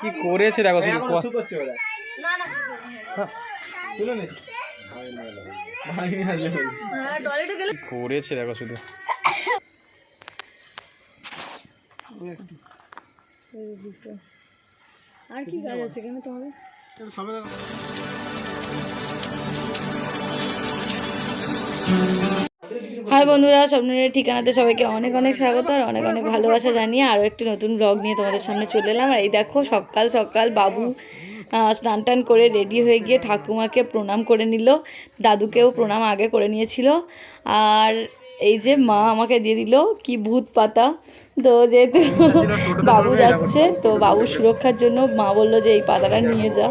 কি করেছে দেখো শুধু করছে। হ্যাঁ টয়লেটে গেলে কি করেছে দেখো শুধু। আর কি কাজ আছে কেন তোমাদের? হাই বন্ধুরা স্বপ্নের ঠিকানাতে সবাইকে অনেক অনেক স্বাগত আর অনেক অনেক ভালোবাসা জানিয়ে আরও একটি নতুন ব্লগ নিয়ে তোমাদের সামনে চলে এলাম। আর এই দেখো সকাল সকাল বাবু স্নান টান করে রেডি হয়ে গিয়ে ঠাকুমাকে প্রণাম করে নিল। দাদুকেও প্রণাম আগে করে নিয়েছিল। আর এই যে মা আমাকে দিয়ে দিল কি ভূত পাতা। তো যেহেতু বাবু যাচ্ছে তো বাবুর সুরক্ষার জন্য মা বলল যে এই পাতাটা নিয়ে যা।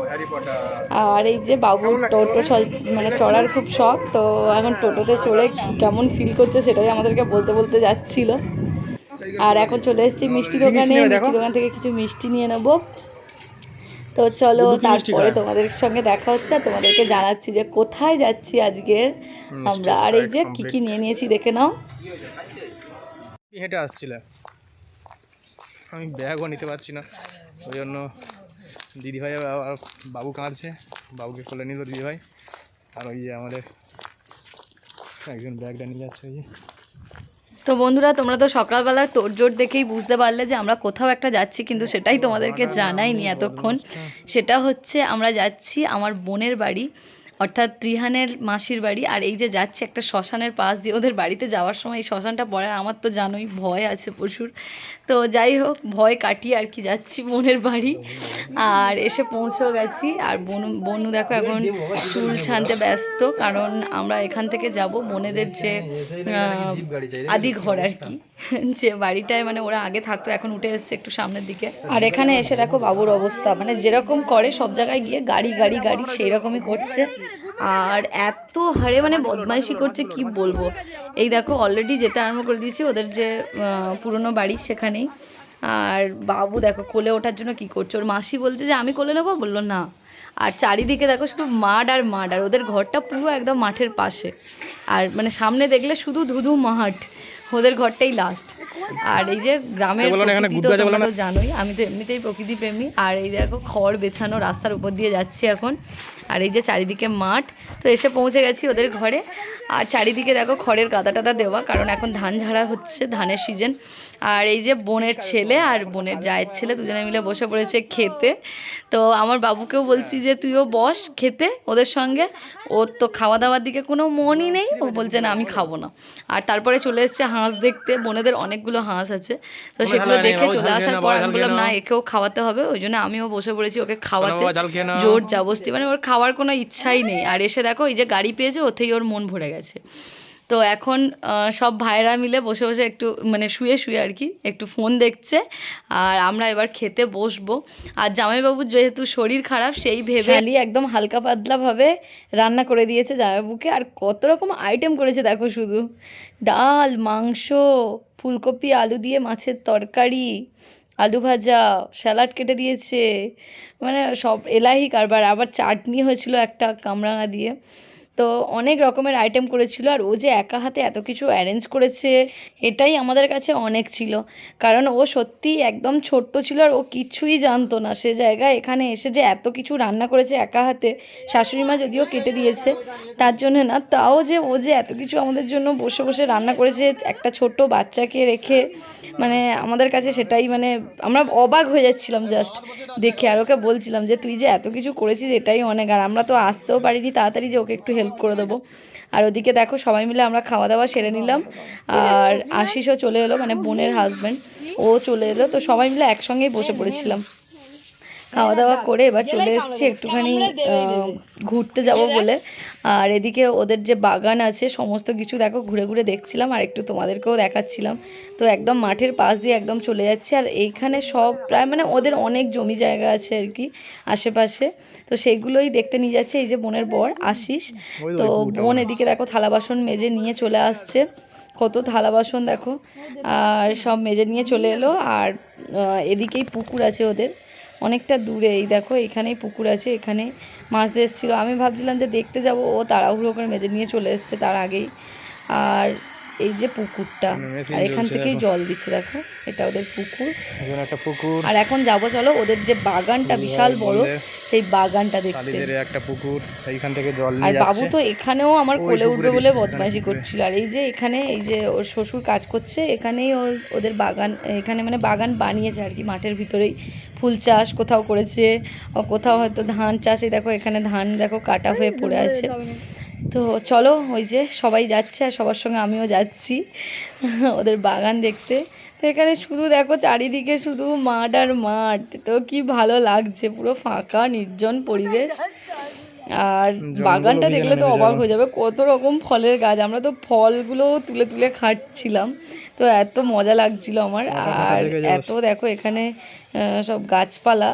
আর এই যে বাবু টোটো মানে চড়ার খুব শখ তো এখন টোটোতে চড়ে কেমন ফিল করছে সেটাই আমাদেরকে বলতে বলতে যাচ্ছিল। আর এখন চলে এসেছি মিষ্টি দোকানে মিষ্টি দোকান থেকে কিছু মিষ্টি নিয়ে নেব। তো চলো তারপরে তোমাদের সঙ্গে দেখা হচ্ছে আর তোমাদেরকে জানাচ্ছি যে কোথায় যাচ্ছি আজকের আমরা আর এই যে কি কি নিয়ে নিয়েছি দেখে নাও। হেঁটে আসছিল? আমি ব্যাগও নিতে পারছি না। ওই জন্য দিদিভাই আর বাবু কাঁদছে। বাবুকে কোলে নিল দিদিভাই। আর ওই যে আমাদের একজন ব্যাগটা নিয়ে যাচ্ছে ওই যে। তো বন্ধুরা, তোমরা তো সকালবেলা তোড়জোড় দেখেই বুঝতে পারলে যে আমরা কোথাও একটা যাচ্ছি, কিন্তু সেটাই তোমাদেরকে জানাইনি এতক্ষণ। সেটা হচ্ছে আমরা যাচ্ছি আমার বোনের বাড়ি, অর্থাৎ ত্রিহানের মাসির বাড়ি। আর এই যে যাচ্ছে একটা শ্মশানের পাশ দিয়ে, ওদের বাড়িতে যাওয়ার সময় এই শ্মশানটা পড়ে, আমার তো জানোই ভয় আছে প্রচুর। তো যাই হোক, ভয় কাটিয়ে আর কি যাচ্ছি বোনের বাড়ি। আর এসে পৌঁছেও গেছি। আর বনু বনু দেখো এখন চুল ছানতে ব্যস্ত, কারণ আমরা এখান থেকে যাব বোনেদের যে আদি ঘর আর কি। যে বাড়িটায় মানে ওরা আগে থাকতো, এখন উঠে এসছে একটু সামনের দিকে। আর এখানে এসে দেখো বাবুর অবস্থা মানে যেরকম করে সব জায়গায় গিয়ে গাড়ি গাড়ি গাড়ি সেই রকমই করছে। আর এত হারে মানে বদমাইশি করছে, কি বলব? এই দেখো অলরেডি যেতে আরম্ভ করে দিয়েছি, ওদের যে পুরনো বাড়ি সেখানেই। আর বাবু দেখো কোলে ওঠার জন্য কি করছে? ওর মাসি বলছে যে আমি কোলে নেব? বলল না। আর চারিদিকে দেখো শুধু মাঠ আর মাঠ আর ওদের ঘরটা পুরো একদম মাঠের পাশে। আর মানে সামনে দেখলে শুধু ধুধু মাঠ ওদের ঘরটাই লাস্ট আর এই যে গ্রামের জানোই আমি তো এমনিতেই প্রকৃতি প্রেমী আর এই দেখো খড় বেছানো রাস্তার উপর দিয়ে যাচ্ছি এখন। আর এই যে চারিদিকে মাঠ তো এসে পৌঁছে গেছি ওদের ঘরে। আর চারিদিকে দেখো খড়ের গাদা টাদা দেওয়া কারণ এখন ধান ঝাড়া হচ্ছে ধানের সিজন আর এই যে বোনের ছেলে আর বোনের জায়ের ছেলে দুজনে মিলে বসে পড়েছে খেতে। তো আমার বাবুকেও বলছি যে তুইও বস খেতে ওদের সঙ্গে। ওর তো খাওয়া দাওয়ার দিকে কোনো মনই নেই ও বলছে না আমি খাব না। আর তারপরে চলে এসছে হাঁস দেখতে বোনেদের অনেকগুলো হাঁস আছে। তো সেগুলো দেখে চলে আসার পর আমি বললাম না একেও খাওয়াতে হবে। ওই জন্য আমিও বসে পড়েছি ওকে খাওয়াতে। জোর জাবস্তি মানে ওর খাওয়ার কোনো ইচ্ছাই নেই। আর এসে দেখো, এই যে গাড়ি পেয়েছে, ওতেই ওর মন ভরে গেছে। তো এখন সব ভাইরা মিলে বসে বসে একটু মানে শুয়ে শুয়ে আর কি, একটু ফোন দেখছে। আর আমরা এবার খেতে বসবো। আর জামাইবাবুর যেহেতু শরীর খারাপ, সেই ভেবে আলি একদম হালকা পাতলাভাবে রান্না করে দিয়েছে জামাইবাবুকে। আর কত রকম আইটেম করেছে দেখো শুধু। ডাল, মাংস, ফুলকপি, আলু দিয়ে মাছের তরকারি। আলু ভাজা, স্যালাড কেটে দিয়েছে। মানে সব এলাহি কারবার। আবার চাটনি হয়েছিল একটা কামরাঙা দিয়ে। তো অনেক রকমের আইটেম করেছিল আর ও যে একা হাতে এত কিছু অ্যারেঞ্জ করেছে, এটাই আমাদের কাছে অনেক ছিল। কারণ ও সত্যি একদম ছোট্ট ছিল আর ও কিছুই জানতো না। সে জায়গায় এখানে এসে যে এত কিছু রান্না করেছে একা হাতে, শাশুড়ি মা যদিও কেটে দিয়েছে, তার জন্য না, তাও যে ও যে এত কিছু আমাদের জন্য বসে বসে রান্না করেছে, একটা ছোট্ট বাচ্চাকে রেখে মানে আমাদের কাছে সেটাই মানে আমরা অবাক হয়ে যাচ্ছিলাম জাস্ট দেখে। আর ওকে বলছিলাম যে, তুই যে এত কিছু করেছিস, এটাই অনেক। আর আমরা তো আসতেও পারিনি, তাড়াতাড়ি যে ওকে একটু হেল্প করে দেবো। আর ওদিকে দেখো সবাই মিলে আমরা খাওয়া দাওয়া সেরে নিলাম। আর আশিসও চলে এলো মানে বোনের হাজব্যান্ড ও চলে এলো, তো সবাই মিলে একসঙ্গেই বসে পড়েছিলাম। খাওয়া দাওয়া করে এবার চলে এসেছি একটুখানি ঘুরতে যাব বলে। আর এদিকে ওদের যে বাগান আছে সমস্ত কিছু দেখো ঘুরে ঘুরে দেখছিলাম আর একটু তোমাদেরকেও দেখাচ্ছিলাম। তো একদম মাঠের পাশ দিয়ে একদম চলে যাচ্ছে আর এইখানে সব প্রায় মানে ওদের অনেক জমি জায়গা আছে আর কি আশেপাশে। তো সেইগুলোই দেখতে নিয়ে যাচ্ছে এই যে বোনের বর আশিস। তো বোন এদিকে দেখো থালা বাসন মেজে নিয়ে চলে আসছে। কত থালা বাসন দেখো। আর সব মেজে নিয়ে চলে এলো। আর এদিকেই পুকুর আছে ওদের। অনেকটা দূরে এই দেখো এখানেই পুকুর আছে এখানে মাছ এসেছিল। আমি ভাবছিলাম যে দেখতে যাব ও তাড়াহুড়ো করে মেজে নিয়ে চলে এসছে তার আগেই। আর এই যে পুকুরটা আর এখান থেকেই জল দিচ্ছে দেখো এটা ওদের পুকুর। একটা পুকুর। আর এখন যাব চলো ওদের যে বাগানটা বিশাল বড় সেই বাগানটা দেখতে। একটা পুকুর এইখান থেকে জল আর বাবু তো এখানেও আমার কোলে উঠবে বলে বদমাইশি করছিল। আর এই যে এখানে এই যে ওর শ্বশুর কাজ করছে এখানেই ওর ওদের বাগান এখানে মানে বাগান বানিয়েছে আর কি মাঠের ভিতরেই। ফুল চাষ কোথাও করেছে ও কোথাও হয়তো ধান চাষে দেখো এখানে ধান দেখো কাটা হয়ে পড়ে আছে। তো চলো ওই যে সবাই যাচ্ছে আর সবার সঙ্গে আমিও যাচ্ছি ওদের বাগান দেখতে। তো এখানে শুধু দেখো চারিদিকে শুধু মাঠ আর মাঠ তো কি ভালো লাগছে পুরো ফাঁকা নির্জন পরিবেশ। আর বাগানটা দেখলে তো অবাক হয়ে যাবে কত রকম ফলের গাছ আমরা তো ফলগুলো তুলে তুলে খাচ্ছিলাম। তো এত মজা লাগছিল আমার। ফাঁকা ফাঁকা আর দেখে এত দেখো এখানে সব গাছপালা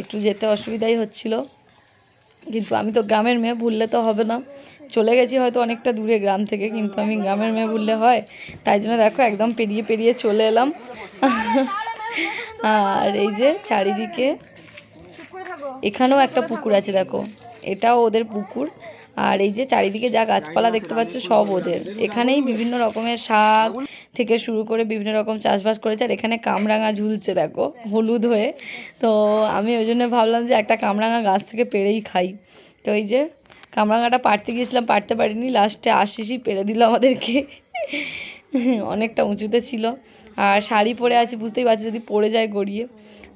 একটু যেতে অসুবিধাই হচ্ছিল। কিন্তু আমি তো গ্রামের মেয়ে ভুললে তো হবে না। চলে গেছি হয়তো অনেকটা দূরে গ্রাম থেকে কিন্তু আমি গ্রামের মেয়ে ভুললে হয়। তাই জন্য দেখো একদম পেরিয়ে পেরিয়ে চলে এলাম। আর এই যে চারিদিকে এখানেও একটা পুকুর আছে দেখো। এটাও ওদের পুকুর। আর এই যে চারিদিকে যা গাছপালা দেখতে পাচ্ছ সব ওদের। এখানেই বিভিন্ন রকমের শাক থেকে শুরু করে বিভিন্ন রকম চাষবাস করেছে, আর এখানে কামরাঙা ঝুলছে দেখো, হলুদ হয়ে। তো আমি ওই জন্য ভাবলাম যে একটা কামরাঙা গাছ থেকে পেরেই খাই। তো এই যে কামরাঙাটা পাড়তে গিয়েছিলাম, পাড়তে পারিনি, লাস্টে আশিসই পেরে দিল আমাদেরকে। অনেকটা উঁচুতে ছিল। আর শাড়ি পরে আছি, বুঝতেই পারছি, যদি পড়ে যায় গড়িয়ে।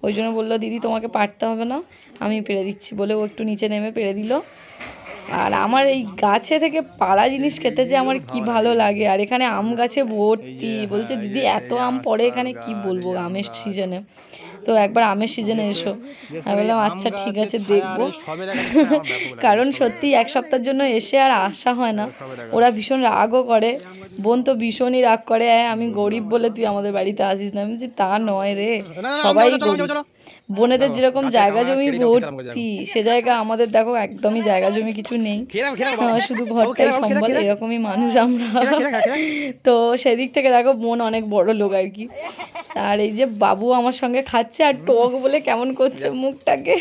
ওই জন্য বলল, দিদি, তোমাকে পারতে হবে না, আমি পেরে দিচ্ছি। বলে ও একটু নিচে নেমে পেরে দিল। আর আমার এই গাছে থেকে পাড়া জিনিস খেতে যে আমার কি ভালো লাগে। আর এখানে আম গাছে ভর্তি। বলছে দিদি এত আম পড়ে এখানে কি বলব আমের সিজনে তো একবার আমের সিজনে এসো। আমি বললাম আচ্ছা ঠিক আছে দেখব। কারণ সত্যি এক সপ্তাহের জন্য এসে আর আসা হয় না। ওরা ভীষণ রাগও করে। বোন তো ভীষণই রাগ করে। "এ, আমি গরিব বলে তুই আমাদের বাড়িতে আসিস না। আমি বলছি তা নয় রে। সবাই গরিব। বোনেদের যেরকম জায়গা জমি ভর্তি সে জায়গা আমাদের দেখো একদমই জায়গা জমি কিছু নেই। শুধু ঘরটাই সম্বল এরকমই মানুষ আমরা। তো সেদিক থেকে দেখো বোন অনেক বড় লোক আর কি। আর এই যে বাবু আমার সঙ্গে খাচ্ছে আর টক বলে কেমন করছে মুখটাকে।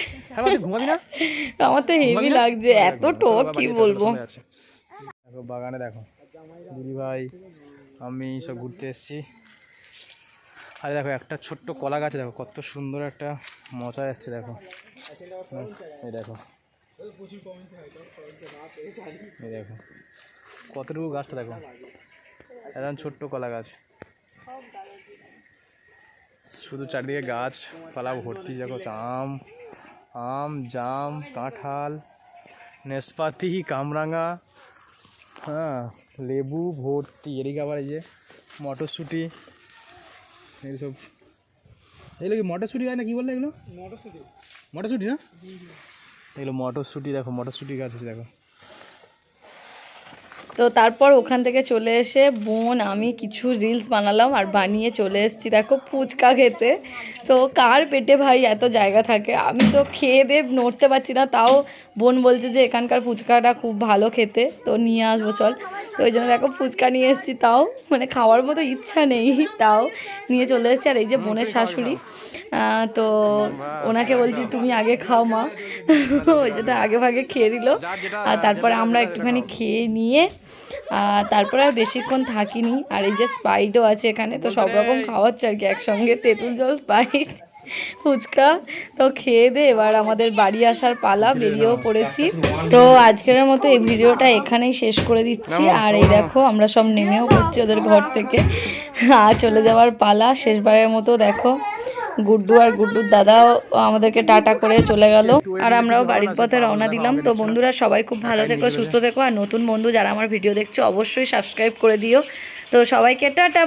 আমার তো হেভি লাগছে এত টক কি বলব? বাগানে দেখো দিদি ভাই আমি সব ঘুরতে এসেছি। আরে দেখো, একটা ছোট্ট কলা গাছে দেখো, কত সুন্দর একটা মজা এসছে দেখো। এই দেখো। এই দেখো। কতটুকু গাছটা, দেখো? একদম ছোট্ট কলা গাছ। শুধু চারদিকে গাছ, পালা, ভর্তি, দেখো আম আম, জাম, কাঁঠাল, নেসপাতি, কামরাঙা হ্যাঁ লেবু, ভর্তি, এদিকে আবার এই যে মটরশুঁটি এইসব এগুলো কি মটরশুঁটি গাছ না কি বললে এগুলো? মটরশুঁটি। না? এগুলো মটরশুঁটি দেখো মটরশুঁটি গাছ আছে দেখো। তো তারপর ওখান থেকে চলে এসে বোন আমি কিছু রিলস বানালাম আর বানিয়ে চলে এসেছি। দেখো ফুচকা খেতে। তো কার পেটে ভাই এত জায়গা থাকে? আমি তো খেয়ে দিয়ে নড়তে পারছি না। তাও বোন বলছে যে এখানকার ফুচকাটা খুব ভালো খেতে। তো নিয়ে আসব চল। তো ওই জন্য দেখো ফুচকা নিয়ে এসেছি তাও। মানে খাওয়ার মতো ইচ্ছা নেই তাও। নিয়ে চলে এসেছি। আর এই যে বোনের শাশুড়ি তো ওনাকে বলছি তুমি আগে খাও মা। ওই জন্য আগে ভাগে খেয়ে দিল আর তারপরে আমরা একটুখানি খেয়ে নিয়ে তারপরে আর বেশিক্ষণ থাকিনি। আর এই যে স্পাইটও আছে এখানে তো সব রকম খাওয়াচ্ছে আর কি একসঙ্গে তেঁতুল জল স্পাইট ফুচকা। তো খেয়ে দে এবার আমাদের বাড়ি আসার পালা বেরিয়েও পড়েছি। তো আজকের মতো এই ভিডিওটা এখানেই শেষ করে দিচ্ছি। আর এই দেখো আমরা সব নেমেও পড়ছি ওদের ঘর থেকে। আর চলে যাওয়ার পালা শেষবারের মতো দেখো। গুড্ডু আর গুড্ডুর দাদাও আমাদেরকে টাটা করে চলে গেল। আর আমরাও বাড়ির পথে রওনা দিলাম। তো বন্ধুরা, সবাই খুব ভালো থেকো, সুস্থ থেকো। আর নতুন বন্ধু যারা আমার ভিডিও দেখছ, অবশ্যই সাবস্ক্রাইব করে দিও। তো সবাইকে টাটা